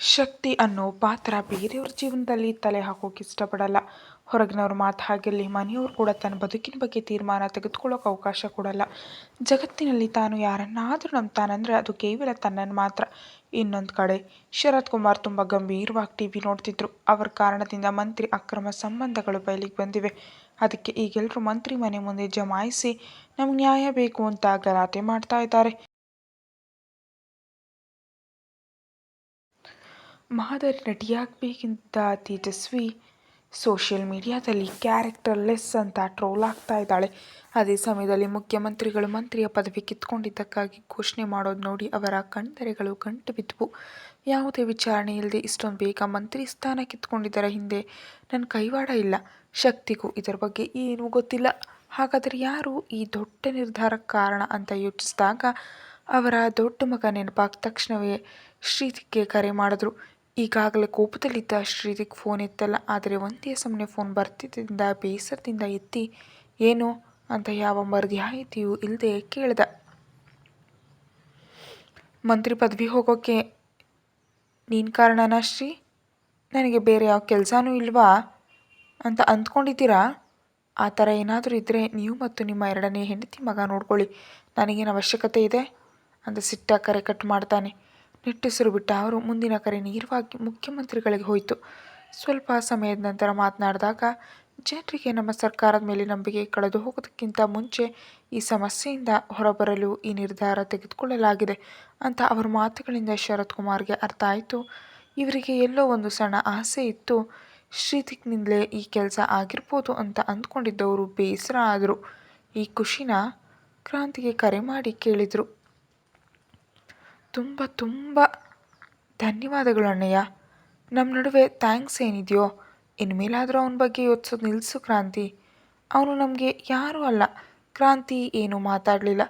ಶಕ್ತಿ ಅನ್ನೋ ಪಾತ್ರ ಬೇರೆಯವ್ರ ಜೀವನದಲ್ಲಿ ತಲೆ ಹಾಕೋಕೆ ಇಷ್ಟಪಡಲ್ಲ. ಹೊರಗಿನವ್ರ ಮಾತು ಹಾಗಿರಲಿ ಮನೆಯವ್ರು ಕೂಡ ತನ್ನ ಬದುಕಿನ ಬಗ್ಗೆ ತೀರ್ಮಾನ ತೆಗೆದುಕೊಳ್ಳೋಕೆ ಅವಕಾಶ ಕೊಡಲ್ಲ. ಜಗತ್ತಿನಲ್ಲಿ ತಾನು ಯಾರನ್ನಾದರೂ ನಂಬ್ತಾನಂದರೆ ಅದು ಕೇವಲ ತನ್ನನ್ನು ಮಾತ್ರ. ಇನ್ನೊಂದು ಕಡೆ ಶರತ್ ಕುಮಾರ್ ತುಂಬ ಗಂಭೀರವಾಗಿ ಟಿ ವಿ ನೋಡ್ತಿದ್ರು. ಅವರ ಕಾರಣದಿಂದ ಮಂತ್ರಿ ಅಕ್ರಮ ಸಂಬಂಧಗಳು ಬಯಲಿಗೆ ಬಂದಿವೆ. ಅದಕ್ಕೆ ಈಗೆಲ್ಲರೂ ಮಂತ್ರಿ ಮನೆ ಮುಂದೆ ಜಮಾಯಿಸಿ ನಮ್ಗೆ ನ್ಯಾಯ ಬೇಕು ಅಂತ ಗಲಾಟೆ ಮಾಡ್ತಾ ಇದ್ದಾರೆ. ಮಾದರಿ ನಟಿಯಾಗಬೇಕಿಂತ ತೇಜಸ್ವಿ ಸೋಷಿಯಲ್ ಮೀಡಿಯಾದಲ್ಲಿ ಕ್ಯಾರೆಕ್ಟರ್ಲೆಸ್ ಅಂತ ಟ್ರೋಲ್ ಆಗ್ತಾ ಇದ್ದಾಳೆ. ಅದೇ ಸಮಯದಲ್ಲಿ ಮುಖ್ಯಮಂತ್ರಿಗಳು ಮಂತ್ರಿಯ ಪದವಿ ಕಿತ್ಕೊಂಡಿದ್ದಕ್ಕಾಗಿ ಘೋಷಣೆ ಮಾಡೋದು ನೋಡಿ ಅವರ ಕಣ್ತೆರೆಗಳು ಗಂಟು ಬಿದ್ದವು ಯಾವುದೇ ವಿಚಾರಣೆ ಇಲ್ಲದೆ ಇಷ್ಟೊಂದು ಬೇಗ ಮಂತ್ರಿ ಸ್ಥಾನ ಕಿತ್ಕೊಂಡಿದ್ದರ ಹಿಂದೆ ನನ್ನ ಕೈವಾಡ ಇಲ್ಲ. ಶಕ್ತಿಗೂ ಇದರ ಬಗ್ಗೆ ಏನೂ ಗೊತ್ತಿಲ್ಲ. ಹಾಗಾದರೆ ಯಾರು ಈ ದೊಡ್ಡ ನಿರ್ಧಾರಕ್ಕೆ ಕಾರಣ ಅಂತ ಯೋಚಿಸಿದಾಗ ಅವರ ದೊಡ್ಡ ಮಗ ನೆನಪಾದ ತಕ್ಷಣವೇ ಶ್ರೀತಿಗೆ ಕರೆ ಮಾಡಿದ್ರು. ಈಗಾಗಲೇ ಕೋಪದಲ್ಲಿದ್ದ ಶ್ರೀರಿಗೆ ಫೋನ್ ಎತ್ತಲ್ಲ. ಆದರೆ ಒಂದೇ ಸಮನೆ ಫೋನ್ ಬರ್ತಿದ್ದರಿಂದ ಬೇಸರದಿಂದ ಎತ್ತಿ, ಏನು ಅಂತ ಯಾವ ಮರ್ಯಾದೆಯೂ ಇಲ್ಲದೆ ಕೇಳಿದ. ಮಂತ್ರಿ ಪದವಿ ಹೋಗೋಕ್ಕೆ ನೀನು ಕಾರಣನಾ ಶ್ರೀ? ನನಗೆ ಬೇರೆ ಯಾವ ಕೆಲಸನೂ ಇಲ್ವಾ? ಅಂತ ಅಂದ್ಕೊಂಡಿದ್ದೀರಾ? ಆ ಥರ ಏನಾದರೂ ಇದ್ದರೆ ನೀವು ಮತ್ತು ನಿಮ್ಮ ಎರಡನೇ ಹೆಂಡತಿ ಮಗ ನೋಡ್ಕೊಳ್ಳಿ. ನನಗೇನು ಅವಶ್ಯಕತೆ ಇದೆ? ಅಂತ ಸಿಟ್ಟ ಕರೆ ಕಟ್ ಮಾಡ್ತಾನೆ. ನಿಟ್ಟುಸಿರು ಬಿಟ್ಟ ಅವರು ಮುಂದಿನ ಕರೆ ನೇರವಾಗಿ ಮುಖ್ಯಮಂತ್ರಿಗಳಿಗೆ ಹೋಯಿತು. ಸ್ವಲ್ಪ ಸಮಯದ ನಂತರ ಮಾತನಾಡಿದಾಗ, ಜನರಿಗೆ ನಮ್ಮ ಸರ್ಕಾರದ ಮೇಲೆ ನಂಬಿಕೆ ಕಳೆದು ಹೋಗೋದಕ್ಕಿಂತ ಮುಂಚೆ ಈ ಸಮಸ್ಯೆಯಿಂದ ಹೊರಬರಲು ಈ ನಿರ್ಧಾರ ತೆಗೆದುಕೊಳ್ಳಲಾಗಿದೆ ಅಂತ ಅವರ ಮಾತುಗಳಿಂದ ಶರತ್ ಕುಮಾರ್ಗೆ ಅರ್ಥ ಆಯಿತು. ಇವರಿಗೆ ಎಲ್ಲೋ ಒಂದು ಸಣ್ಣ ಆಸೆ ಇತ್ತು. ಶ್ರೀತಿಕ್ನಿಂದಲೇ ಈ ಕೆಲಸ ಆಗಿರ್ಬೋದು ಅಂತ ಅಂದ್ಕೊಂಡಿದ್ದವರು ಬೇಸರ ಆದರು. ಈ ಖುಷಿನ ಕ್ರಾಂತಿಗೆ ಕರೆ ಮಾಡಿ ಕೇಳಿದರು. ತುಂಬ ತುಂಬ ಧನ್ಯವಾದಗಳು ಅಣ್ಣಯ್ಯ. ನಮ್ಮ ನಡುವೆ ಥ್ಯಾಂಕ್ಸ್ ಏನಿದೆಯೋ, ಇನ್ಮೇಲಾದರೂ ಅವನ ಬಗ್ಗೆ ಯೋಚಿಸೋದು ನಿಲ್ಲಿಸು ಕ್ರಾಂತಿ. ಅವನು ನಮಗೆ ಯಾರೂ ಅಲ್ಲ, ಕ್ರಾಂತಿ ಏನೂ ಮಾತಾಡಲಿಲ್ಲ.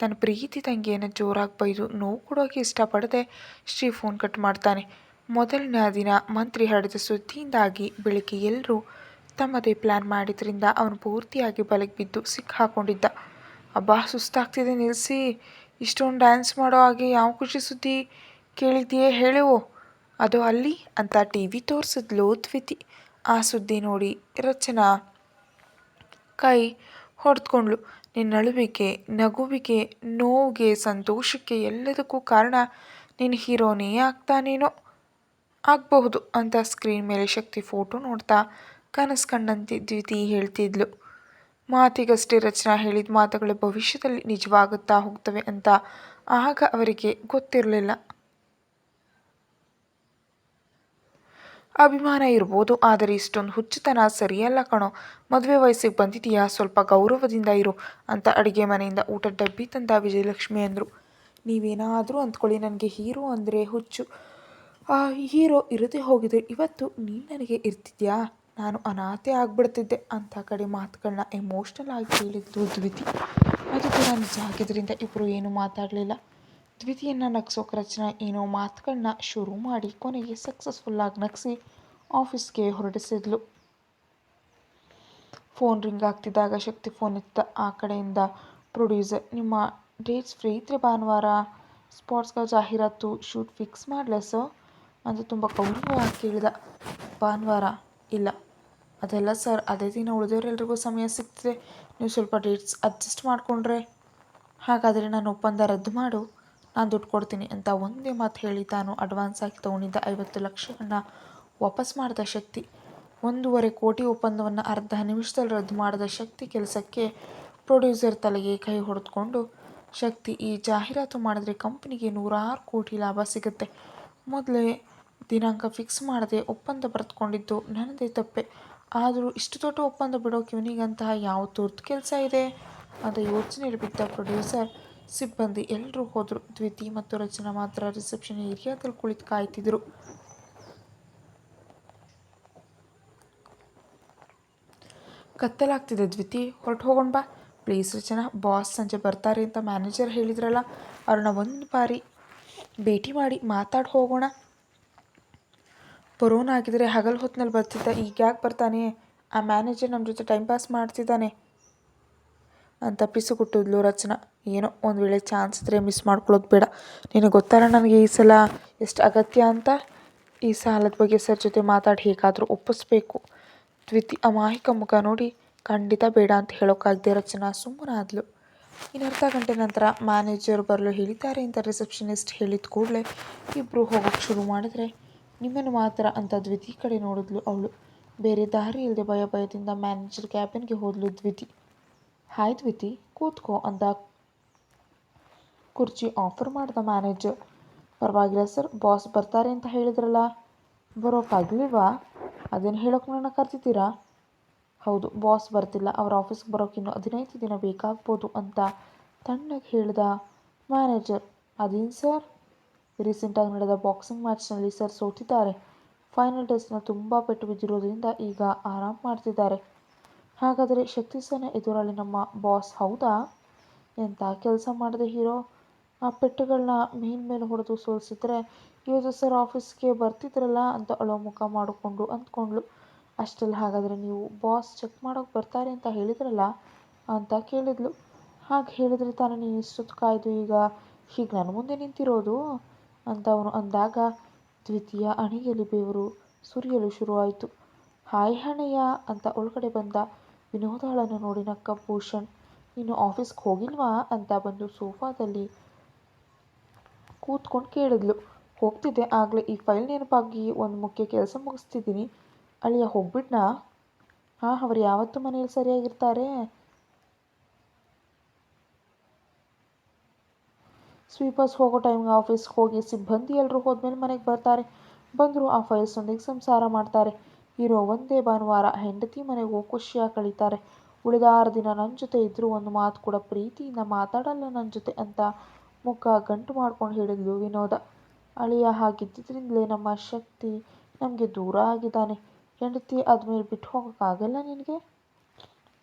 ತನ್ನ ಪ್ರೀತಿ ತಂಗಿಯನ್ನು ಜೋರಾಗಿ ಬೈದು ನೋವು ಕೊಡೋಕೆ ಇಷ್ಟಪಡದೆ ಶ್ರೀ ಫೋನ್ ಕಟ್ ಮಾಡ್ತಾನೆ. ಮೊದಲನೇ ದಿನ ಮಂತ್ರಿ ಹಡೆದ ಸುದ್ದಿಯಿಂದಾಗಿ ಬೆಳಿಗ್ಗೆ ಎಲ್ಲರೂ ತಮ್ಮದೇ ಪ್ಲ್ಯಾನ್ ಮಾಡಿದ್ರಿಂದ ಅವನು ಪೂರ್ತಿಯಾಗಿ ಬಲೆಗೆ ಬಿದ್ದು ಸಿಕ್ಕಾಕೊಂಡಿದ್ದ. ಅಬ್ಬಾ, ಸುಸ್ತಾಗ್ತಿದೆ ನಿಲ್ಲಿಸಿ ಇಷ್ಟೊಂದು ಡ್ಯಾನ್ಸ್ ಮಾಡೋ ಹಾಗೆ ಯಾವ ಖುಷಿ ಸುದ್ದಿ ಕೇಳಿದೆಯೇ ಹೇಳುವು? ಅದು ಅಲ್ಲಿ ಅಂತ ಟಿ ವಿ ತೋರಿಸಿದ್ಲು ದ್ವಿತಿ ಆ ಸುದ್ದಿ ನೋಡಿ ರಚನಾ ಕೈ ಹೊಡೆದ್ಕೊಂಡ್ಳು. ನಿನ್ನ ಅಳುವಿಕೆ ನಗುವಿಗೆ, ನೋವಿಗೆ, ಸಂತೋಷಕ್ಕೆ ಎಲ್ಲದಕ್ಕೂ ಕಾರಣ ನಿನ್ನ ಹೀರೋನೇ ಆಗ್ತಾನೇನೋ? ಆಗಬಹುದು ಅಂತ ಸ್ಕ್ರೀನ್ ಮೇಲೆ ಶಕ್ತಿ ಫೋಟೋ ನೋಡ್ತಾ ಕನಸು ಕಂಡಂತೆ ದ್ವಿತಿ ಹೇಳ್ತಿದ್ಲು. ಮಾತಿಗಷ್ಟೇ ರಚನಾ ಹೇಳಿದ ಮಾತುಗಳು ಭವಿಷ್ಯದಲ್ಲಿ ನಿಜವಾಗುತ್ತಾ ಹೋಗ್ತವೆ ಅಂತ ಆಗ ಅವರಿಗೆ ಗೊತ್ತಿರಲಿಲ್ಲ. ಅಭಿಮಾನ ಇರ್ಬೋದು, ಆದರೆ ಇಷ್ಟೊಂದು ಹುಚ್ಚುತನ ಸರಿಯಲ್ಲ ಕಣೋ. ಮದುವೆ ವಯಸ್ಸಿಗೆ ಬಂದಿದೆಯಾ ಸ್ವಲ್ಪ ಗೌರವದಿಂದ ಇರು ಅಂತ ಅಡುಗೆ ಮನೆಯಿಂದ ಊಟ ಡಬ್ಬಿ ತಂದ ವಿಜಯಲಕ್ಷ್ಮಿ ಅಂದರು. ನೀವೇನಾದರೂ ಅಂದ್ಕೊಳ್ಳಿ ನನಗೆ ಹೀರೋ ಅಂದರೆ ಹುಚ್ಚು. ಆ, ಹೀರೋ ಇರದೇ ಹೋಗಿದ್ರೆ ಇವತ್ತು ನೀನು ನನಗೆ ಇರ್ತಿದ್ಯಾ? ನಾನು ಅನಾಥೆ ಆಗಿಬಿಡ್ತಿದ್ದೆ ಅಂತ ಕಡೆ ಮಾತುಗಳನ್ನ ಎಮೋಷ್ನಲ್ ಆಗಿ ಹೇಳಿದ್ದು ದ್ವಿತಿ. ಅದು ಕೂಡ ನಿಜ ಆಗಿದ್ದರಿಂದ ಇಬ್ಬರು ಏನೂ ಮಾತಾಡಲಿಲ್ಲ. ದ್ವಿತಿಯನ್ನು ನಗ್ಸೋಕೆ ರಚನಾ ಏನೋ ಮಾತುಗಳನ್ನ ಶುರು ಮಾಡಿ ಕೊನೆಗೆ ಸಕ್ಸಸ್ಫುಲ್ಲಾಗಿ ನಗಿಸಿ ಆಫೀಸ್ಗೆ ಹೊರಡಿಸಿದ್ಲು. ಫೋನ್ ರಿಂಗ್ ಆಗ್ತಿದ್ದಾಗ ಶಕ್ತಿ ಫೋನ್ ಇತ್ತ. ಆ ಕಡೆಯಿಂದ ಪ್ರೊಡ್ಯೂಸರ್ ನಿಮ್ಮ ಡೇಟ್ಸ್ ಫ್ರೀ ಇದ್ದರೆ ಭಾನುವಾರ ಸ್ಪೋರ್ಟ್ಸ್ಗಳ ಜಾಹೀರಾತು ಶೂಟ್ ಫಿಕ್ಸ್ ಮಾಡಲ ಸರ್ ಅಂತ ತುಂಬ ಗೌರವವಾಗಿ ಕೇಳಿದ. ಭಾನುವಾರ ಇಲ್ಲ. ಅದೆಲ್ಲ ಸರ್, ಅದೇ ದಿನ ಉಳಿದವರೆಲ್ರಿಗೂ ಸಮಯ ಸಿಗ್ತದೆ. ನೀವು ಸ್ವಲ್ಪ ಡೇಟ್ಸ್ ಅಡ್ಜಸ್ಟ್ ಮಾಡಿಕೊಂಡ್ರೆ ಹಾಗಾದರೆ ನಾನು ಒಪ್ಪಂದ ರದ್ದು ಮಾಡು. ನಾನು ದುಡ್ಡು ಕೊಡ್ತೀನಿ ಅಂತ ಒಂದೇ ಮಾತು ಹೇಳಿ ತಾನು ಅಡ್ವಾನ್ಸ್ ಆಗಿ ತೊಗೊಂಡಿದ್ದ ಐವತ್ತು ಲಕ್ಷವನ್ನು ವಾಪಸ್ ಮಾಡಿದ ಶಕ್ತಿ. ಒಂದೂವರೆ ಕೋಟಿ ಒಪ್ಪಂದವನ್ನು ಅರ್ಧ ನಿಮಿಷದಲ್ಲಿ ರದ್ದು ಮಾಡಿದ ಶಕ್ತಿ ಕೆಲಸಕ್ಕೆ ಪ್ರೊಡ್ಯೂಸರ್ ತಲೆಗೆ ಕೈ ಹೊಡೆದುಕೊಂಡು, ಶಕ್ತಿ ಈ ಜಾಹೀರಾತು ಮಾಡಿದ್ರೆ ಕಂಪ್ನಿಗೆ ನೂರಾರು ಕೋಟಿ ಲಾಭ ಸಿಗುತ್ತೆ. ಮೊದಲೇ ದಿನಾಂಕ ಫಿಕ್ಸ್ ಮಾಡದೆ ಒಪ್ಪಂದ ಬರೆದುಕೊಂಡಿದ್ದು ನನ್ನದೇ ತಪ್ಪೆ. ಆದರೂ ಇಷ್ಟು ದೊಡ್ಡ ಒಪ್ಪಂದ ಬಿಡೋಕೆ ಇವನಿಗಂತಹ ಯಾವ ತುರ್ತು ಕೆಲಸ ಇದೆ? ಅಂತ ಯೋಚನೆ ಬಿದ್ದ ಪ್ರೊಡ್ಯೂಸರ್ ಸಿಬ್ಬಂದಿ ಎಲ್ಲರೂ ಹೋದರು. ದ್ವಿತಿ ಮತ್ತು ರಚನಾ ಮಾತ್ರ ರಿಸೆಪ್ಷನ್ ಏರಿಯಾದಲ್ಲಿ ಕುಳಿತು ಕಾಯ್ತಿದ್ರು. ಕತ್ತಲಾಗ್ತಿದೆ ದ್ವಿತಿ. ಹೊರಟು ಹೋಗೋಣ ಬಾ. ಪ್ಲೀಸ್ ರಚನಾ ಬಾಸ್ ಸಂಜೆ ಬರ್ತಾರೆ ಅಂತ ಮ್ಯಾನೇಜರ್ ಹೇಳಿದ್ರಲ್ಲ. ಅವ್ರನ್ನ ಒಂದು ಬಾರಿ ಭೇಟಿ ಮಾಡಿ ಮಾತಾಡಿ ಹೋಗೋಣ. ಬರೋಣ ಆಗಿದ್ರೆ ಹಗಲು ಹೊತ್ತಿನಲ್ಲಿ ಬರ್ತಿದ್ದ, ಈಗ ಯಾಕೆ ಬರ್ತಾನೆ? ಆ ಮ್ಯಾನೇಜರ್ ನಮ್ಮ ಜೊತೆ ಟೈಮ್ ಪಾಸ್ ಮಾಡ್ತಿದ್ದಾನೆ ಅಂತ ಪಿಸು ಕೊಟ್ಟಿದ್ಲು ರಚನಾ. ಏನೋ ಒಂದು ವೇಳೆ ಚಾನ್ಸ್ ಇದ್ದರೆ ಮಿಸ್ ಮಾಡ್ಕೊಳ್ಳೋದು ಬೇಡ. ನಿನಗೆ ಗೊತ್ತಲ್ಲ ನನಗೆ ಈ ಸಲ ಎಷ್ಟು ಅಗತ್ಯ ಅಂತ? ಈ ಸಾಲದ ಬಗ್ಗೆ ಸರ್ ಜೊತೆ ಮಾತಾಡಿ ಹೇಗಾದರೂ ಒಪ್ಪಿಸ್ಬೇಕು. ದ್ವಿತಿ ಅಮಾಹಿಕ ಮುಖ ನೋಡಿ, ಖಂಡಿತ ಬೇಡ ಅಂತ ಹೇಳೋಕ್ಕಾಗದೆ ರಚನಾ ಸುಮ್ಮನಾದ್ಲು. ಇನ್ನು ಅರ್ಧ ಗಂಟೆ ನಂತರ ಮ್ಯಾನೇಜರ್ ಬರಲು ಹೇಳಿದ್ದಾರೆ ಅಂತ ರಿಸೆಪ್ಷನಿಸ್ಟ್ ಹೇಳಿದ ಕೂಡಲೇ ಇಬ್ಬರು ಹೋಗೋಕ್ಕೆ ಶುರು ಮಾಡಿದ್ರೆ ನಿಮ್ಮನ್ನು ಮಾತ್ರ ಅಂತ ದ್ವಿತಿ ಕಡೆ ನೋಡಿದ್ಲು ಅವಳು. ಬೇರೆ ದಾರಿ ಇಲ್ಲದೆ ಭಯ ಭಯದಿಂದ ಮ್ಯಾನೇಜರ್ ಕ್ಯಾಬಿನ್ಗೆ ಹೋದ್ಲು ದ್ವಿತಿ. ಹಾಯ್ ದ್ವಿತಿ, ಕೂತ್ಕೋ ಅಂತ ಕುರ್ಚಿ ಆಫರ್ ಮಾಡ್ದ ಮ್ಯಾನೇಜರ್ ಪರವಾಗಿಲ್ಲ ಸರ್ ಬಾಸ್ ಬರ್ತಾರೆ ಅಂತ ಹೇಳಿದ್ರಲ್ಲ. ಬರೋಕ್ಕಾಗಲಿಲ್ವಾ ಅದೇನು ಹೇಳೋಕೆ ನನ್ನ ಕರ್ತಿದ್ದೀರಾ? ಹೌದು ಬಾಸ್ ಬರ್ತಿಲ್ಲ. ಅವ್ರ ಆಫೀಸ್ಗೆ ಇನ್ನು ಹದಿನೈದು ದಿನ ಬೇಕಾಗ್ಬೋದು ಅಂತ ತಣ್ಣಗೆ ಹೇಳ್ದ ಮ್ಯಾನೇಜರ್ ಅದೇನು ಸರ್ ರೀಸೆಂಟಾಗಿ ನಡೆದ ಬಾಕ್ಸಿಂಗ್ ಮ್ಯಾಚ್ನಲ್ಲಿ ಸರ್ ಸೋತಿದ್ದಾರೆ. ಫೈನಲ್ ಟೆಸ್ಟ್ನ ತುಂಬ ಪೆಟ್ಟು ಬಿದ್ದಿರೋದ್ರಿಂದ ಈಗ ಆರಾಮ್ ಮಾಡ್ತಿದ್ದಾರೆ. ಹಾಗಾದರೆ ಶಕ್ತಿ ಸೇನೆ ಎದುರಾಳಿ ನಮ್ಮ ಬಾಸ್ ಹೌದಾ? ಎಂತ ಕೆಲಸ ಮಾಡಿದೆ ಹೀರೋ, ಆ ಪೆಟ್ಟುಗಳನ್ನ ಮೇನ್ ಮೇಲೆ ಹೊಡೆದು ಸೋಲಿಸಿದ್ರೆ ಇವತ್ತು ಸರ್ ಆಫೀಸ್ಗೆ ಬರ್ತಿದ್ರಲ್ಲ ಅಂತ ಅಳೋ ಮುಖ ಮಾಡಿಕೊಂಡು ಅಂದ್ಕೊಂಡ್ಳು. ಅಷ್ಟೆಲ್ಲ ಹಾಗಾದರೆ ನೀವು ಬಾಸ್ ಚೆಕ್ ಮಾಡೋಕೆ ಬರ್ತಾರೆ ಅಂತ ಹೇಳಿದ್ರಲ್ಲ ಅಂತ ಕೇಳಿದ್ಲು. ಹಾಗೆ ಹೇಳಿದ್ರೆ ತಾನೇ ನೀನು ಇಷ್ಟೊತ್ತು ಕಾಯ್ದು ಈಗ ಹೀಗೆ ನನ್ನ ಮುಂದೆ ನಿಂತಿರೋದು? ಅಂತ ಅವನು ಅಂದಾಗ, ದ್ವಿತೀಯ ಅಣಿಯಲ್ಲಿ ಬೆವರು ಸುರಿಯಲು ಶುರುವಾಯಿತು. ಹಾಯ್ ಹಣೆಯ ಅಂತ ಒಳಗಡೆ ಬಂದ ವಿನೋದಾಳನ್ನು ನೋಡಿ ನಕ್ಕ, ಭೂಷಣ್, ನೀನು ಆಫೀಸ್ಗೆ ಹೋಗಿಲ್ವಾ? ಅಂತ ಬಂದು ಸೋಫಾದಲ್ಲಿ ಕೂತ್ಕೊಂಡು ಕೇಳಿದ್ಲು. ಹೋಗ್ತಿದ್ದೆ ಆಗಲೇ, ಈ ಫೈಲ್ ನೆನಪಾಗಿ ಒಂದು ಮುಖ್ಯ ಕೆಲಸ ಮುಗಿಸ್ತಿದ್ದೀನಿ. ಅಳಿಯ ಹೋಗ್ಬಿಟ್ನಾ ಹಾಂ, ಅವ್ರು ಯಾವತ್ತೂ ಮನೇಲಿ ಸರಿಯಾಗಿರ್ತಾರೆ. ಸ್ವೀಪರ್ಸ್ ಹೋಗೋ ಟೈಮ್ಗೆ ಆಫೀಸ್ಗೆ ಹೋಗಿ ಸಿಬ್ಬಂದಿ ಎಲ್ಲರೂ ಹೋದ್ಮೇಲೆ ಮನೆಗೆ ಬರ್ತಾರೆ. ಬಂದರು ಆ ಫೈಲ್ಸೊಂದಿಗೆ ಸಂಸಾರ ಮಾಡ್ತಾರೆ. ಇರೋ ಒಂದೇ ಭಾನುವಾರ ಹೆಂಡತಿ ಮನೆಗೆ ಖುಷಿಯಾಗಿ ಕಳೀತಾರೆ. ಉಳಿದ ಆರು ದಿನ ನನ್ನ ಜೊತೆ ಇದ್ದರೂ ಒಂದು ಮಾತು ಕೂಡ ಪ್ರೀತಿಯಿಂದ ಮಾತಾಡಲ್ಲ ನನ್ನ ಜೊತೆ ಅಂತ ಮುಖ ಗಂಟು ಮಾಡ್ಕೊಂಡು ಹೇಳಿದ್ಲು ವಿನೋದ. ಅಳಿಯ ಹಾಗಿದ್ದಿದ್ರಿಂದಲೇ ನಮ್ಮ ಶಕ್ತಿ ನಮಗೆ ದೂರ ಆಗಿದ್ದಾನೆ. ಹೆಂಡತಿ ಆದಮೇಲೆ ಬಿಟ್ಟು ಹೋಗೋಕ್ಕಾಗಲ್ಲ ನಿನಗೆ?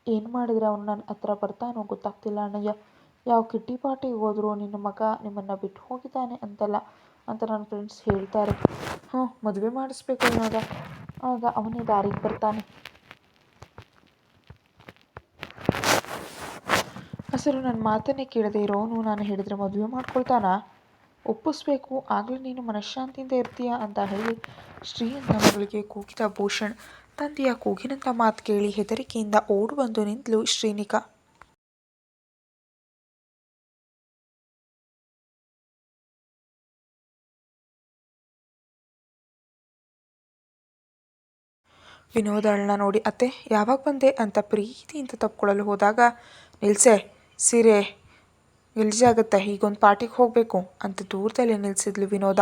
ಏನು ಮಾಡಿದರೆ ಅವನು ನನ್ನ ಹತ್ರ ಬರ್ತಾನೋ ಗೊತ್ತಾಗ್ತಿಲ್ಲ ಅಣ್ಣಯ್ಯ. ಯಾವ ಕಿಟ್ಟಿ ಪಾರ್ಟಿಗೆ ಹೋದರೂ, ನಿನ್ನ ಮಗ ನಿಮ್ಮನ್ನು ಬಿಟ್ಟು ಹೋಗಿದ್ದಾನೆ ಅಂತಲ್ಲ ಅಂತ ನನ್ನ ಫ್ರೆಂಡ್ಸ್ ಹೇಳ್ತಾರೆ. ಹ್ಞೂ ಮದುವೆ ಮಾಡಿಸ್ಬೇಕು ಅನ್ನೋದ ಆಗ ಅವನೇ ದಾರಿಗೆ ಬರ್ತಾನೆ. ಅಸಲು ನನ್ನ ಮಾತನ್ನೇ ಕೇಳದೆ ಇರೋನು, ನಾನು ಹೇಳಿದರೆ ಮದುವೆ ಮಾಡ್ಕೊಳ್ತಾನ? ಒಪ್ಪಿಸ್ಬೇಕು, ಆಗಲೇ ನೀನು ಮನಃಶಾಂತಿಯಿಂದ ಇರ್ತೀಯ ಅಂತ ಹೇಳಿ ಶ್ರೀ ಮಗಳಿಗೆ ಕೂಗಿದ ಭೂಷಣ್ ತಂದೆಯ ಕೂಗಿನಂಥ ಮಾತು ಕೇಳಿ ಹೆದರಿಕೆಯಿಂದ ಓಡು ಬಂದು ನಿಂತಲು ಶ್ರೀನಿಕಾ. ವಿನೋದಳನ್ನ ನೋಡಿ, ಅತ್ತೆ, ಯಾವಾಗ ಬಂದೆ? ಅಂತ ಪ್ರೀತಿಯಿಂದ ತಪ್ಕೊಳ್ಳಲು ಹೋದಾಗ, ನಿಲ್ಸೆ, ಸೀರೆ ಗಲೀಜಾಗುತ್ತೆ ಈಗೊಂದು ಪಾರ್ಟಿಗೆ ಹೋಗಬೇಕು ಅಂತ ದೂರದಲ್ಲೇ ನಿಲ್ಲಿಸಿದ್ಲು ವಿನೋದ.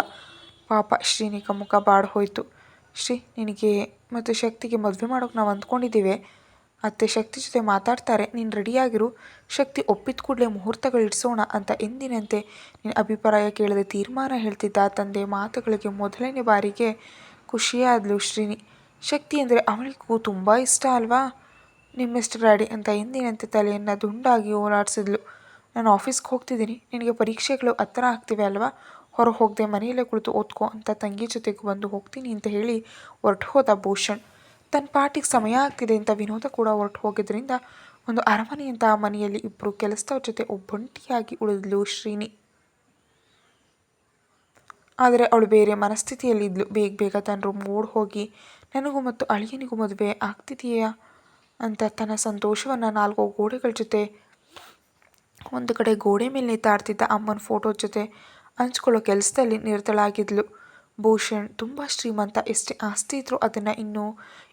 ಪಾಪ, ಶ್ರೀನಿಕ ಮುಖ ಬಾಡ್ ಹೋಯಿತು. ಶ್ರೀ, ನಿನಗೆ ಮತ್ತು ಶಕ್ತಿಗೆ ಮದುವೆ ಮಾಡೋಕೆ ನಾವು ಅಂದ್ಕೊಂಡಿದ್ದೀವಿ ಅತ್ತೆ, ಶಕ್ತಿ ಜೊತೆ ಮಾತಾಡ್ತಾರೆ, ನೀನು ರೆಡಿಯಾಗಿರು, ಶಕ್ತಿ ಒಪ್ಪಿದ ಕೂಡಲೇ ಮುಹೂರ್ತಗಳಿಡಿಸೋಣ ಅಂತ ಎಂದಿನಂತೆ ನಿನ್ನ ಅಭಿಪ್ರಾಯ ಕೇಳದೆ ತೀರ್ಮಾನ ಹೇಳ್ತಿದ್ದ ತಂದೆ ಮಾತುಗಳಿಗೆ ಮೊದಲನೇ ಬಾರಿಗೆ ಖುಷಿಯಾದ್ಲು ಶ್ರೀನಿ. ಶಕ್ತಿ ಅಂದರೆ ಅವಳಿಗೂ ತುಂಬ ಇಷ್ಟ ಅಲ್ವಾ? ನಿಮ್ಮೆಷ್ಟು ಡ್ಯಾಡಿ ಅಂತ ಎಂದಿನಂತೆ ತಲೆಯನ್ನು ದುಂಡಾಗಿ ಓಲಾಡಿಸಿದ್ಲು. ನಾನು ಆಫೀಸ್ಗೆ ಹೋಗ್ತಿದ್ದೀನಿ. ನಿನಗೆ ಪರೀಕ್ಷೆಗಳು ಹತ್ತಿರ ಆಗ್ತಿವೆ ಅಲ್ವಾ? ಹೊರಗೆ ಹೋಗದೆ ಮನೆಯಲ್ಲೇ ಕುಳಿತು ಓದ್ಕೋ ಅಂತ ತಂಗಿ ಜೊತೆಗೆ ಬಂದು ಹೋಗ್ತೀನಿ ಅಂತ ಹೇಳಿ ಹೊರಟು ಹೋದ ಭೂಷಣ್. ತನ್ನ ಪಾರ್ಟಿಗೆ ಸಮಯ ಆಗ್ತಿದೆ ಅಂತ ವಿನೋದ ಕೂಡ ಹೊರಟು ಹೋಗಿದ್ದರಿಂದ ಒಂದು ಅರಮನೆಯಂತಹ ಮನೆಯಲ್ಲಿ ಇಬ್ಬರು ಕೆಲಸದವ್ರ ಜೊತೆ ಒಬ್ಬಂಟಿಯಾಗಿ ಉಳಿದ್ಲು ಶ್ರೀನಿ. ಆದರೆ ಅವಳು ಬೇರೆ ಮನಸ್ಥಿತಿಯಲ್ಲಿದ್ಲು. ಬೇಗ ಬೇಗ ತನ್ನ ರೂಮ್ ಓಡ್ ಹೋಗಿ ನನಗೂ ಮತ್ತು ಅಳಿಯನಿಗೂ ಮದುವೆ ಆಗ್ತಿದೆಯಾ? ಅಂತ ತನ್ನ ಸಂತೋಷವನ್ನು ನಾಲ್ಕು ಗೋಡೆಗಳ ಜೊತೆ, ಒಂದು ಕಡೆ ಗೋಡೆ ಮೇಲೆ ನೇತಾಡ್ತಿದ್ದ ಅಮ್ಮನ ಫೋಟೋ ಜೊತೆ ಹಂಚ್ಕೊಳ್ಳೋ ಕೆಲಸದಲ್ಲಿ ನಿರತಳಾಗಿದ್ಲು. ಭೂಷಣ್ ತುಂಬ ಶ್ರೀಮಂತ, ಎಷ್ಟೇ ಆಸ್ತಿ ಇದ್ರೂ ಅದನ್ನು ಇನ್ನೂ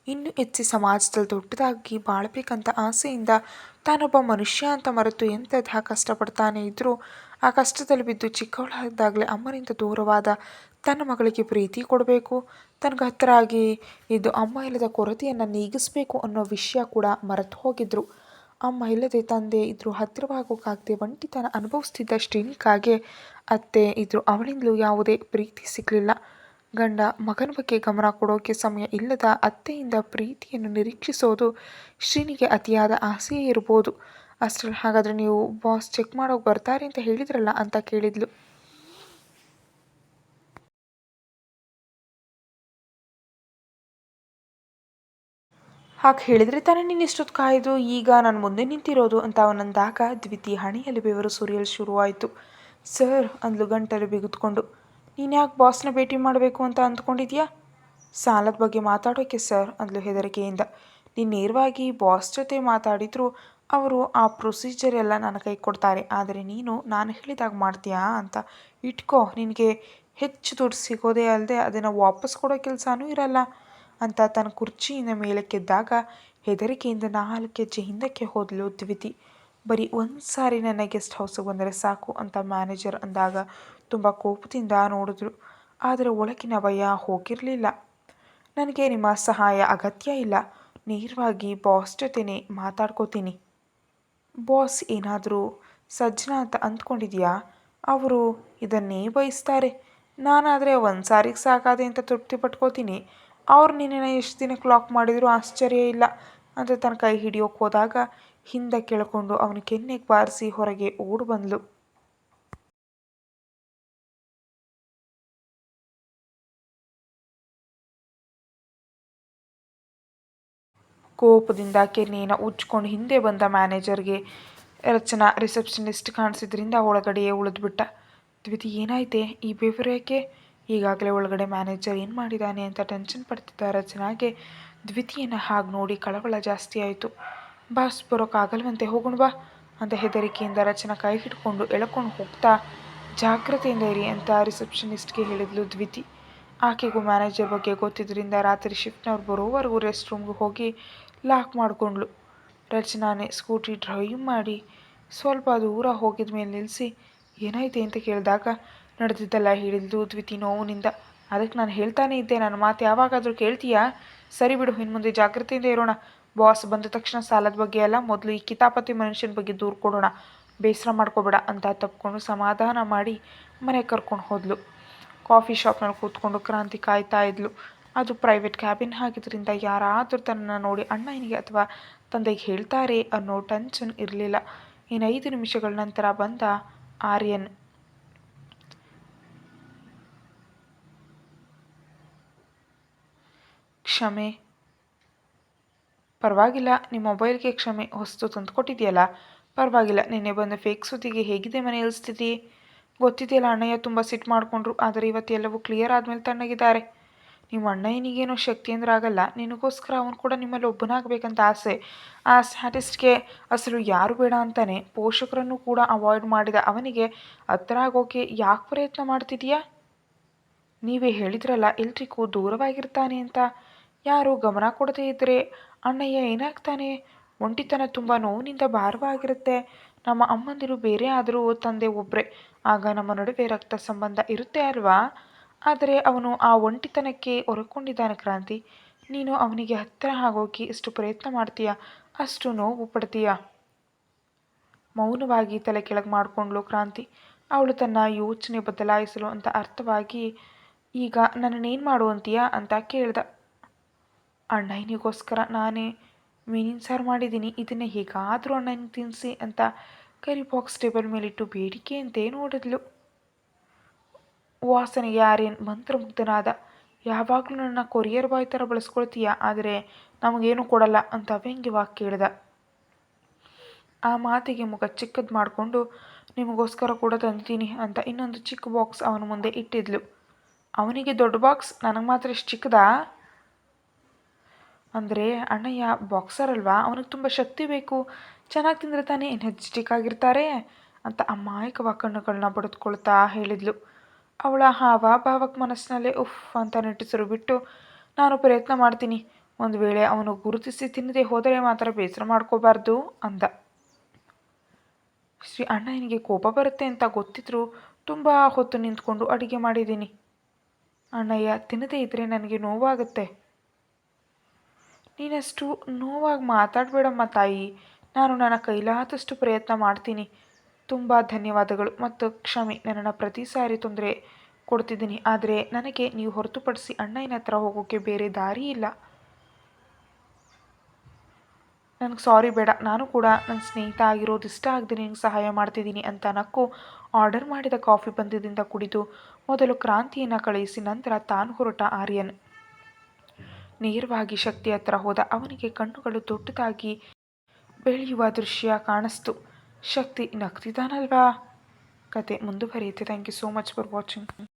ಇನ್ನೂ ಹೆಚ್ಚಿ ಸಮಾಜದಲ್ಲಿ ದೊಡ್ಡದಾಗಿ ಬಾಳಬೇಕಂತ ಆಸೆಯಿಂದ ತಾನೊಬ್ಬ ಮನುಷ್ಯ ಅಂತ ಮರೆತು ಎಂಥದ್ದು ಕಷ್ಟಪಡ್ತಾನೆ ಇದ್ದರೂ ಆ ಕಷ್ಟದಲ್ಲಿ ಬಿದ್ದು ಚಿಕ್ಕವಳಾದಾಗಲೇ ಅಮ್ಮನಿಂದ ದೂರವಾದ ತನ್ನ ಮಗಳಿಗೆ ಪ್ರೀತಿ ಕೊಡಬೇಕು. ತನಗೆ ಹತ್ತಿರ ಆಗಿ ಇದು ಅಮ್ಮ ಇಲ್ಲದ ಕೊರತೆಯನ್ನು ನೀಗಿಸಬೇಕು ಅನ್ನೋ ವಿಷಯ ಕೂಡ ಮರೆತು ಹೋಗಿದ್ರು. ಅಮ್ಮ ಇಲ್ಲದೆ ತಂದೆ ಇದ್ರು ಹತ್ತಿರವಾಗೋಕ್ಕಾಗದೆ ಒಂಟಿತನ ಅನುಭವಿಸ್ತಿದ್ದ ಶ್ರೀನಿಕಾಗೆ ಅತ್ತೆ ಇದ್ರು. ಅವಳಿಂದಲೂ ಯಾವುದೇ ಪ್ರೀತಿ ಸಿಗಲಿಲ್ಲ. ಗಂಡ ಮಗನ ಬಗ್ಗೆ ಗಮನ ಕೊಡೋಕೆ ಸಮಯ ಇಲ್ಲದ ಅತ್ತೆಯಿಂದ ಪ್ರೀತಿಯನ್ನು ನಿರೀಕ್ಷಿಸೋದು ಶ್ರೀನಿಗೆ ಅತಿಯಾದ ಆಸೆಯೇ ಇರ್ಬೋದು. ಅಷ್ಟರಲ್ಲಿ ಹಾಗಾದರೆ ನೀವು ಬಾಸ್ ಚೆಕ್ ಮಾಡೋಕೆ ಬರ್ತಾರೆ ಅಂತ ಹೇಳಿದ್ರಲ್ಲ ಅಂತ ಕೇಳಿದ್ಲು. ಹಾಗೆ ಹೇಳಿದರೆ ತಾನೇ ನೀನು ಇಷ್ಟೊತ್ತು ಕಾಯ್ದು ಈಗ ನಾನು ಮುಂದೆ ನಿಂತಿರೋದು ಅಂತ ಅವನಂದಾಗ ದ್ವಿತೀಯ ಹಣೆಯಲ್ಲಿ ಬೆವರು ಸುರಿಯಲು ಶುರುವಾಯಿತು. ಸರ್, ಅಂದ್ಲು ಗಂಟಲು ಬಿಗುತ್ಕೊಂಡು. ನೀನ್ಯಾಕೆ ಬಾಸ್ನ ಭೇಟಿ ಮಾಡಬೇಕು ಅಂತ ಅಂದ್ಕೊಂಡಿದ್ಯಾ? ಸಾಲದ ಬಗ್ಗೆ ಮಾತಾಡೋಕ್ಕೆ ಸರ್, ಅಂದ್ಲು ಹೆದರಿಕೆಯಿಂದ. ನೀನು ನೇರವಾಗಿ ಬಾಸ್ ಜೊತೆ ಮಾತಾಡಿದ್ರು ಅವರು ಆ ಪ್ರೊಸೀಜರ್ ಎಲ್ಲ ನನ್ನ ಕೈ ಕೊಡ್ತಾರೆ. ಆದರೆ ನೀನು ನಾನು ಹೇಳಿದಾಗ ಮಾಡ್ತೀಯಾ ಅಂತ ಇಟ್ಕೋ. ನಿನಗೆ ಹೆಚ್ಚು ದುಡ್ಡು ಸಿಗೋದೇ ಅಲ್ಲದೆ ಅದನ್ನು ವಾಪಸ್ ಕೊಡೋ ಕೆಲಸನೂ ಇರಲ್ಲ. ಅಂತ ತನ್ನ ಕುರ್ಚಿಯಿಂದ ಮೇಲಕ್ಕೆದ್ದಾಗ ಹೆದರಿಕೆಯಿಂದ ನಾಲ್ಕು ಹೆಜ್ಜೆ ಹಿಂದಕ್ಕೆ ಹೋದಲು ದ್ವಿತಿ. ಬರೀ ಒಂದು ಸಾರಿ ನನ್ನ ಗೆಸ್ಟ್ ಹೌಸಿಗೆ ಬಂದರೆ ಸಾಕು ಅಂತ ಮ್ಯಾನೇಜರ್ ಅಂದಾಗ ತುಂಬ ಕೋಪದಿಂದ ನೋಡಿದ್ರು. ಆದರೆ ಒಳಗಿನ ಭಯ ಹೋಗಿರಲಿಲ್ಲ. ನನಗೆ ನಿಮ್ಮ ಸಹಾಯ ಅಗತ್ಯ ಇಲ್ಲ. ನೇರವಾಗಿ ಬಾಸ್ ಜೊತೆನೆ ಮಾತಾಡ್ಕೋತೀನಿ. ಬಾಸ್ ಏನಾದರೂ ಸಜ್ಜನ ಅಂತ ಅಂದ್ಕೊಂಡಿದೆಯಾ? ಅವರು ಇದನ್ನೇ ಬಯಸ್ತಾರೆ. ನಾನಾದರೆ ಒಂದು ಸಾರಿಗೆ ಸಾಕಾದೆ ಅಂತ ತೃಪ್ತಿ ಪಟ್ಕೋತೀನಿ ಅವ್ರು ನಿನ್ನ ಎಷ್ಟು ದಿನಕ್ಕೆ ಲಾಕ್ ಮಾಡಿದರೂ ಆಶ್ಚರ್ಯ ಇಲ್ಲ. ಅಂತ ತನ್ನ ಕೈ ಹಿಡಿಯೋಕೆ ಹೋದಾಗ ಹಿಂದೆ ಕೇಳಿಕೊಂಡು ಅವನ ಕೆನ್ನೆಗೆ ಬಾರಿಸಿ ಹೊರಗೆ ಓಡು ಬಂದ್ಲು. ಕೋಪದಿಂದ ಕೆನ್ನೆಯನ್ನು ಉಜ್ಕೊಂಡು ಹಿಂದೆ ಬಂದ ಮ್ಯಾನೇಜರ್ಗೆ ರಚನಾ ರಿಸೆಪ್ಷನಿಸ್ಟ್ ಕಾಣಿಸಿದ್ರಿಂದ ಒಳಗಡೆಯೇ ಉಳಿದ್ಬಿಟ್ಟ. ದ್ವಿತಿ ಏನಾಯ್ತೆ? ಈ ಬೇವರು ಯಾಕೆ? ಈಗಾಗಲೇ ಒಳಗಡೆ ಮ್ಯಾನೇಜರ್ ಏನು ಮಾಡಿದ್ದಾನೆ ಅಂತ ಟೆನ್ಷನ್ ಪಡ್ತಿದ್ದ ರಚನಾಗೆ ದ್ವಿತೀಯನ ಹಾಗೆ ನೋಡಿ ಕಳವಳ ಜಾಸ್ತಿ ಆಯಿತು. ಬಾಸ್ ಬರೋಕ್ಕಾಗಲ್ವಂತೆ ಹೋಗೋಣ ಬಾ ಅಂತ ಹೆದರಿಕೆಯಿಂದ ರಚನಾ ಕೈ ಹಿಡ್ಕೊಂಡು ಎಳ್ಕೊಂಡು ಹೋಗ್ತಾ ಜಾಗ್ರತೆಯಿಂದ ಇರಿ ಅಂತ ರಿಸೆಪ್ಷನಿಸ್ಟ್ಗೆ ಹೇಳಿದ್ಲು ದ್ವಿತಿ. ಆಕೆಗೂ ಮ್ಯಾನೇಜರ್ ಬಗ್ಗೆ ಗೊತ್ತಿದ್ದರಿಂದ ರಾತ್ರಿ ಶಿಫ್ಟ್ನವ್ರು ಬರೋವರೆಗೂ ರೆಸ್ಟ್ ರೂಮ್ಗೆ ಹೋಗಿ ಲಾಕ್ ಮಾಡಿಕೊಂಡ್ಳು. ರಚನಾನೇ ಸ್ಕೂಟಿ ಡ್ರೈವ್ ಮಾಡಿ ಸ್ವಲ್ಪ ದೂರ ಹೋಗಿದ ಮೇಲೆ ನಿಲ್ಲಿಸಿ ಏನಾಯಿತು ಅಂತ ಕೇಳಿದಾಗ ನಡೆದಿದ್ದೆಲ್ಲ ಹೇಳಿದ್ದು ದ್ವಿತಿ ನೋವಿನಿಂದ. ಅದಕ್ಕೆ ನಾನು ಹೇಳ್ತಾನೆ ಇದ್ದೆ, ನನ್ನ ಮಾತು ಯಾವಾಗಾದರೂ ಕೇಳ್ತೀಯಾ? ಸರಿ ಬಿಡು, ಇನ್ನು ಮುಂದೆ ಜಾಗ್ರತೆಯಿಂದ ಇರೋಣ. ಬಾಸ್ ಬಂದ ತಕ್ಷಣ ಸಾಲದ ಬಗ್ಗೆ ಅಲ್ಲ, ಮೊದಲು ಈ ಕಿತಾಪತಿ ಮನುಷ್ಯನ ಬಗ್ಗೆ ದೂರು ಕೊಡೋಣ. ಬೇಸರ ಮಾಡ್ಕೋಬೇಡ ಅಂತ ತಪ್ಪಿಕೊಂಡು ಸಮಾಧಾನ ಮಾಡಿ ಮನೆಗೆ ಕರ್ಕೊಂಡು ಹೋದ್ಲು. ಕಾಫಿ ಶಾಪ್ನಲ್ಲಿ ಕೂತ್ಕೊಂಡು ಕ್ರಾಂತಿ ಕಾಯ್ತಾ ಇದ್ಲು. ಅದು ಪ್ರೈವೇಟ್ ಕ್ಯಾಬಿನ್ ಆಗಿದ್ದರಿಂದ ಯಾರಾದರೂ ತನ್ನ ನೋಡಿ ಅಣ್ಣನಿಗೆ ಅಥವಾ ತಂದೆಗೆ ಹೇಳ್ತಾರೆ ಅನ್ನೋ ಟೆನ್ಷನ್ ಇರಲಿಲ್ಲ. ಇನ್ನು ಐದು ನಿಮಿಷಗಳ ನಂತರ ಬಂದ ಆರ್ಯನ್ ಕ್ಷಮೆ. ಪರವಾಗಿಲ್ಲ, ನಿಮ್ಮ ಮೊಬೈಲ್ಗೆ ಕ್ಷಮೆ ಹೊಸ್ತು ತಂದು ಕೊಟ್ಟಿದೆಯಲ್ಲ ಪರವಾಗಿಲ್ಲ, ನಿನ್ನೆ ಬಂದ ಫೇಕ್ ಸುದ್ದಿಗೆ ಹೇಗಿದೆ ಮನೆಯಲ್ಲಿ ಸ್ಥಿತಿ? ಗೊತ್ತಿದೆಯಲ್ಲ, ಅಣ್ಣಯ್ಯ ತುಂಬ ಸಿಟ್ಟು ಮಾಡಿಕೊಂಡ್ರು, ಆದರೆ ಇವತ್ತು ಎಲ್ಲವೂ ಕ್ಲಿಯರ್ ಆದಮೇಲೆ ತಣ್ಣಗಿದ್ದಾರೆ. ನಿಮ್ಮ ಅಣ್ಣಯ್ಯನಿಗೇನೋ ಶಕ್ತಿ ಅಂದ್ರೆ ಆಗಲ್ಲ, ನಿನಗೋಸ್ಕರ ಅವನು ಕೂಡ ನಿಮ್ಮಲ್ಲಿ ಒಬ್ಬನಾಗಬೇಕಂತ ಆಸೆ. ಆ ಸ್ಟ್ಯಾಟಿಸ್ಟ್ಗೆ ಅಸಲು ಯಾರು ಬೇಡ ಅಂತಾನೆ, ಪೋಷಕರನ್ನು ಕೂಡ ಅವಾಯ್ಡ್ ಮಾಡಿದ ಅವನಿಗೆ ಹತ್ರ ಆಗೋಕೆ ಯಾಕೆ ಪ್ರಯತ್ನ ಮಾಡ್ತಿದೀಯಾ? ನೀವೇ ಹೇಳಿದ್ರಲ್ಲ, ಎಲ್ರಿಗೂ ದೂರವಾಗಿರ್ತಾನೆ ಅಂತ. ಯಾರು ಗಮನ ಕೊಡದೇ ಇದ್ದರೆ ಅಣ್ಣಯ್ಯ ಏನಾಗ್ತಾನೆ? ಒಂಟಿತನ ತುಂಬ ನೋವಿನಿಂದ ಭಾರವಾಗಿರುತ್ತೆ. ನಮ್ಮ ಅಮ್ಮಂದಿರು ಬೇರೆ ಆದರೂ ತಂದೆ ಒಬ್ಬರೇ ಆಗ ನಮ್ಮ ನಡುವೆ ರಕ್ತ ಸಂಬಂಧ ಇರುತ್ತೆ ಅಲ್ವಾ? ಆದರೆ ಅವನು ಆ ಒಂಟಿತನಕ್ಕೆ ಹೊರಕೊಂಡಿದ್ದಾನೆ ಕ್ರಾಂತಿ. ನೀನು ಅವನಿಗೆ ಹತ್ತಿರ ಆಗೋಕೆ ಎಷ್ಟು ಪ್ರಯತ್ನ ಮಾಡ್ತೀಯ? ಅಷ್ಟು ನೋವು ಪಡ್ತೀಯ? ಮೌನವಾಗಿ ತಲೆ ಕೆಳಗೆ ಮಾಡಿಕೊಂಡ್ಳು ಕ್ರಾಂತಿ. ಅವಳು ತನ್ನ ಯೋಚನೆ ಬದಲಾಯಿಸಲು ಅಂತ ಅರ್ಥವಾಗಿ, ಈಗ ನನ್ನನ್ನೇನು ಮಾಡುವಂತೀಯಾ ಅಂತ ಕೇಳ್ದ. ಅಣ್ಣಯ್ಯನಿಗೋಸ್ಕರ ನಾನೇ ಮೀನಿನ ಸಾರು ಮಾಡಿದ್ದೀನಿ. ಇದನ್ನು ಹೇಗಾದರೂ ಅಣ್ಣನಿಗೆ ತಿನ್ನಿಸಿ ಅಂತ ಕರಿ ಬಾಕ್ಸ್ ಟೇಬಲ್ ಮೇಲಿಟ್ಟು ಬೇಡಿಕೆಯಂತೆ ನೋಡಿದ್ಲು. ವಾಸನೆ ಆರ್ಯನ್ ಮಂತ್ರಮುಗ್ಧನಾದ, ಯಾವಾಗಲೂ ನನ್ನ ಕೊರಿಯರ್ ಬಾಯ್ ಥರ ಬಳಸ್ಕೊಳ್ತೀಯ? ಆದರೆ ನಮಗೇನು ಕೊಡಲ್ಲ ಅಂತ ವ್ಯಂಗ್ಯವಾಗಿ ಕೇಳಿದ. ಆ ಮಾತಿಗೆ ಮುಖ ಚಿಕ್ಕದು ಮಾಡಿಕೊಂಡು, ನಿಮಗೋಸ್ಕರ ಕೂಡ ತಂದಿದ್ದೀನಿ ಅಂತ ಇನ್ನೊಂದು ಚಿಕ್ಕ ಬಾಕ್ಸ್ ಅವನ ಮುಂದೆ ಇಟ್ಟಿದ್ಲು. ಅವನಿಗೆ ದೊಡ್ಡ ಬಾಕ್ಸ್? ನನಗೆ ಮಾತ್ರ ಇಷ್ಟು ಚಿಕ್ಕದಾ? ಅಂದರೆ ಅಣ್ಣಯ್ಯ ಬಾಕ್ಸರ್ ಅಲ್ವಾ? ಅವನಿಗೆ ತುಂಬ ಶಕ್ತಿ ಬೇಕು. ಚೆನ್ನಾಗಿ ತಿಂದರೆ ತಾನೇ ಎನರ್ಜೆಟಿಕ್ ಆಗಿರ್ತಾರೆ ಅಂತ ಅಮಾಯಕವ ಕಣ್ಣುಗಳನ್ನ ಬಡಿದುಕೊಳ್ತಾ ಹೇಳಿದ್ಲು. ಅವಳ ಹಾವಭಾವಕ್ಕೆ ಮನಸ್ಸಿನಲ್ಲೇ ಉಫ್ ಅಂತ ನಟಿಸರು ಬಿಟ್ಟು, ನಾನು ಪ್ರಯತ್ನ ಮಾಡ್ತೀನಿ. ಒಂದು ವೇಳೆ ಅವನು ಗುರುತಿಸಿ ತಿನ್ನದೆ ಹೋದರೆ ಮಾತ್ರ ಬೇಸರ ಮಾಡ್ಕೋಬಾರ್ದು ಅಂದ. ಶ್ರೀ ಅಣ್ಣನಿಗೆ ಕೋಪ ಬರುತ್ತೆ ಅಂತ ಗೊತ್ತಿದ್ರು ತುಂಬ ಹೊತ್ತು ನಿಂತ್ಕೊಂಡು ಅಡುಗೆ ಮಾಡಿದ್ದೀನಿ. ಅಣ್ಣಯ್ಯ, ತಿನ್ನದೇ ಇದ್ದರೆ ನನಗೆ ನೋವಾಗುತ್ತೆ. ನೀನಷ್ಟು ನೋವಾಗಿ ಮಾತಾಡಬೇಡಮ್ಮ ತಾಯಿ. ನಾನು ನನ್ನ ಕೈಲಾದಷ್ಟು ಪ್ರಯತ್ನ ಮಾಡ್ತೀನಿ. ತುಂಬ ಧನ್ಯವಾದಗಳು ಮತ್ತು ಕ್ಷಮೆ ನನ್ನನ್ನು ಪ್ರತಿ ಸಾರಿ ತೊಂದರೆ ಕೊಡ್ತಿದ್ದೀನಿ. ಆದರೆ ನನಗೆ ನೀವು ಹೊರತುಪಡಿಸಿ ಅಣ್ಣಯ್ಯನ ಹತ್ರ ಹೋಗೋಕ್ಕೆ ಬೇರೆ ದಾರಿ ಇಲ್ಲ. ನನಗೆ ಸಾರಿ ಬೇಡ. ನಾನು ಕೂಡ ನನ್ನ ಸ್ನೇಹಿತ ಆಗಿರೋದು ಇಷ್ಟ ಆಗದೆ ನಿನಗೆ ಸಹಾಯ ಮಾಡ್ತಿದ್ದೀನಿ ಅಂತ ನಕ್ಕು ಆರ್ಡರ್ ಮಾಡಿದ ಕಾಫಿ ಬಂದಿದ್ದಿಂದ ಕುಡಿದು ಮೊದಲು ಕ್ರಾಂತಿಯನ್ನು ಕಳುಹಿಸಿ ನಂತರ ತಾನು ಹೊರಟ ಆರ್ಯನ್. ನೇರವಾಗಿ ಶಕ್ತಿ ಹತ್ರ ಹೋದ ಅವನಿಗೆ ಕಣ್ಣುಗಳು ದೊಡ್ಡದಾಗಿ ಬೆಳೆಯುವ ದೃಶ್ಯ ಕಾಣಿಸ್ತು. ಶಕ್ತಿ ನಗ್ತಿದ್ದಾನಲ್ವಾ ಕತೆ ಮುಂದುವರಿಯುತ್ತೆ. Thank you so much for watching